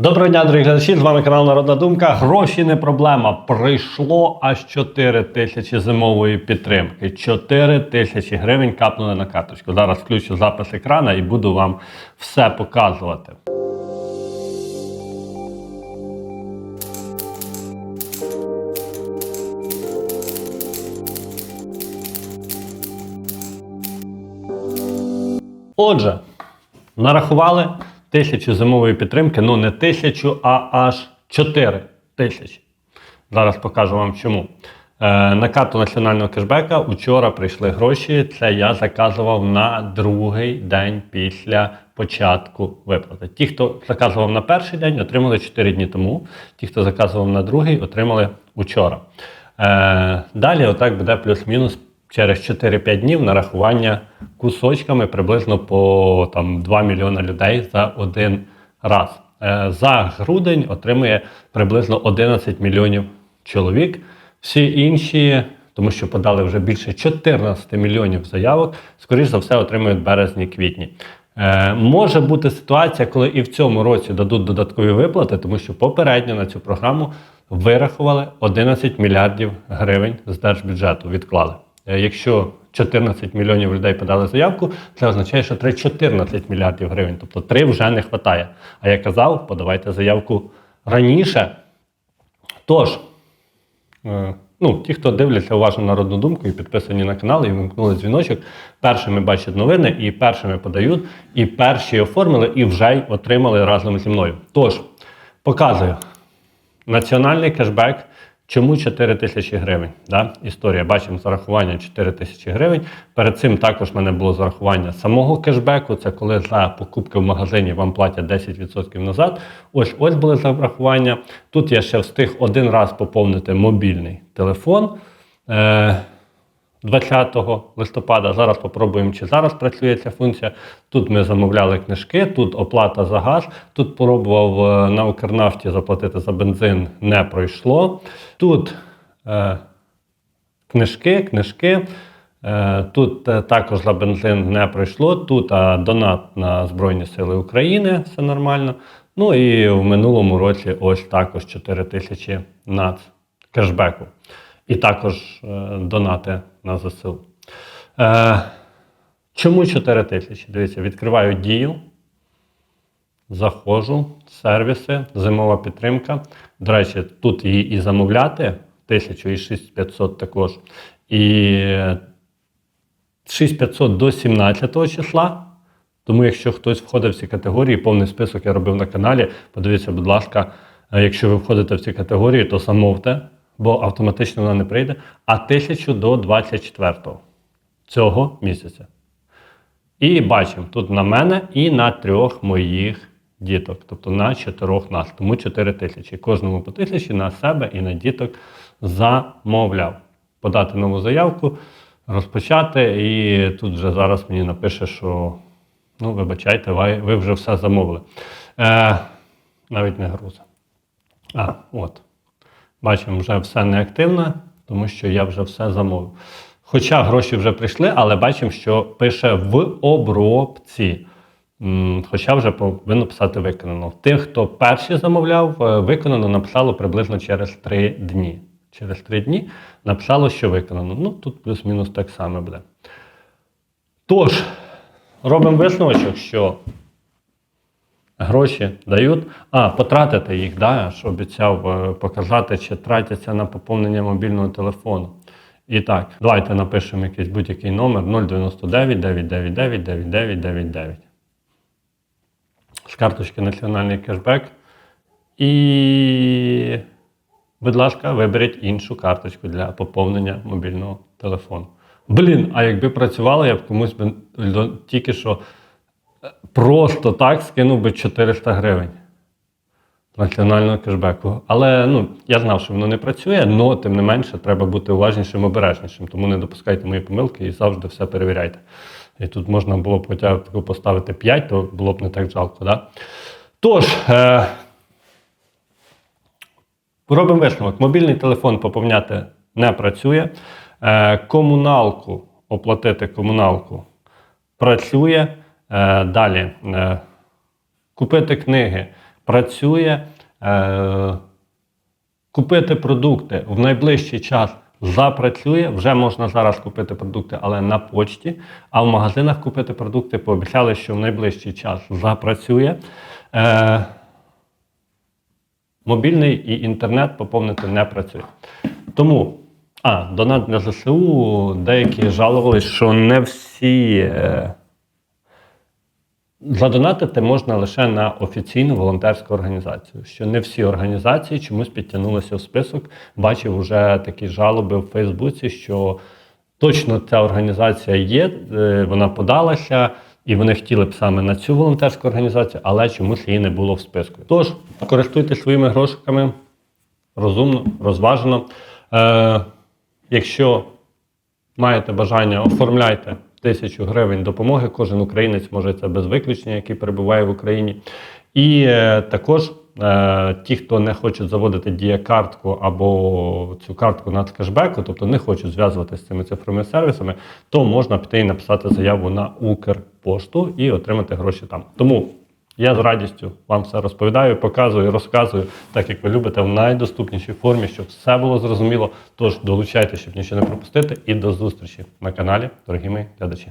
Доброго дня, дорогі глядачі! З вами канал Народна Думка. Гроші не проблема. Прийшло аж 4 тисячі зимової підтримки. 4 тисячі гривень капнули на карточку. Зараз включу запис екрана і буду вам все показувати. Отже, нарахували тисячу зимової підтримки, ну не тисячу, а аж 4 тисячі. Зараз покажу вам чому. Е, на карту національного кешбека вчора прийшли гроші. Це я заказував на другий день після початку виплати. Ті, хто заказував на перший день, отримали 4 дні тому. Ті, хто заказував на другий, отримали вчора. Е, далі, отак буде плюс-мінус через 4-5 днів нарахування кусочками приблизно по там, 2 мільйона людей за один раз. Е, За грудень отримує приблизно 11 мільйонів чоловік. Всі інші, тому що подали вже більше 14 мільйонів заявок, скоріш за все отримують березні-квітні. Е, може бути ситуація, коли і в цьому році дадуть додаткові виплати, тому що попередньо на цю програму вирахували 11 мільярдів гривень з держбюджету. Відклали. Е, Якщо 14 мільйонів людей подали заявку, це означає, що треба 14 мільярдів гривень. Тобто 3 вже не вистачає. А я казав, подавайте заявку раніше. Тож, е, ну, ті, хто дивляться уважно народну думку і підписані на канал, і вимкнули дзвіночок, першими бачать новини, і першими подають, і перші оформили, і вже й отримали разом зі мною. Тож, показую. Національний кешбек. Чому 4 тисячі гривень? Да? Історія. Бачимо зарахування 4 тисячі гривень. Перед цим також в мене було зарахування самого кешбеку. Це коли за покупки в магазині вам платять 10% назад. Ось ось були зарахування. Тут я ще встиг один раз поповнити мобільний телефон. Е, 20 листопада. Зараз попробуємо, чи зараз працює ця функція. Тут ми замовляли книжки, тут оплата за газ. Тут пробував е, на Укрнафті заплатити за бензин, не пройшло. Тут е, книжки, книжки. Е, Тут е, також за бензин не пройшло. Тут е, донат на Збройні Сили України, все нормально. Ну і в минулому році ось також 4 тисячі на кешбеку. І також е, донати на ЗСУ. Е, чому 4 тисячі? Дивіться, відкриваю дію. Заходжу, сервіси, зимова підтримка. До речі, тут її і замовляти 1000 і 6500 також. І 6500 до 17 числа. Тому, якщо хтось входить в ці категорії, повний список я робив на каналі. Подивіться, будь ласка, е, якщо ви входите в ці категорії, то замовте, бо автоматично вона не прийде. А 1000 до 24 цього місяця. І бачимо тут на мене і на трьох моїх діток, тобто на чотирьох нас. Тому 4 тисячі. Кожному по тисячі на себе і на діток замовляв. Подати нову заявку, розпочати. І тут вже зараз мені напише, що ну, вибачайте, ви, вже все замовили. Е, навіть не груза. А, от. Бачимо, вже все неактивне, тому що я вже все замовив. Хоча гроші вже прийшли, але бачимо, що пише в обробці. Хоча вже повинно писати виконано. Тих, хто перші замовляв, е, виконано написало приблизно через 3 дні. Через 3 дні написало, що виконано. Ну, тут плюс-мінус так само буде. Тож, робимо висновочок, що гроші дають, а потратити їх, да, ж обіцяв е, показати, чи тратяться на поповнення мобільного телефону. І так, давайте напишемо якийсь будь-який номер 099 999 9999. З карточки Національний кешбек. І, будь ласка, виберіть іншу карточку для поповнення мобільного телефону. Блін, а якби працювало, я б комусь би тільки що просто так скинув би 400 гривень національного кешбеку. Але ну, я знав, що воно не працює, але тим не менше треба бути уважнішим, обережнішим. Тому не допускайте мої помилки і завжди все перевіряйте. І тут можна було б хоча б поставити 5, то було б не так жалко. Да? Тож, е, робимо висновок. Мобільний телефон поповняти не працює. Е, комуналку, оплатити комуналку працює. Е, далі. Е, купити книги працює. Е, купити продукти в найближчий час запрацює. Вже можна зараз купити продукти, але на почті. А в магазинах купити продукти пообіцяли, що в найближчий час запрацює. Мобільний і інтернет поповнити не працює. Тому, а, донат для ЗСУ, деякі жалувались, що не всі. Задонатити можна лише на офіційну волонтерську організацію, що не всі організації чомусь підтягнулися в список. Бачив вже такі жалоби в Фейсбуці, що точно ця організація є, е, вона подалася, і вони хотіли б саме на цю волонтерську організацію, але чомусь її не було в списку. Тож користуйтесь своїми грошиками розумно, розважено. Е, якщо маєте бажання, оформляйте тисячу гривень допомоги. Кожен українець може це без виключення, який перебуває в Україні. І е, також е, ті, хто не хочуть заводити дієкартку або цю картку надкешбеку, тобто не хочуть зв'язуватися з цими цифровими сервісами, то можна піти і написати заяву на Укрпошту і отримати гроші там. Тому я з радістю вам все розповідаю, показую, розказую, так як ви любите, в найдоступнішій формі, щоб все було зрозуміло. Тож долучайтеся, щоб нічого не пропустити. І до зустрічі на каналі, дорогі мої глядачі.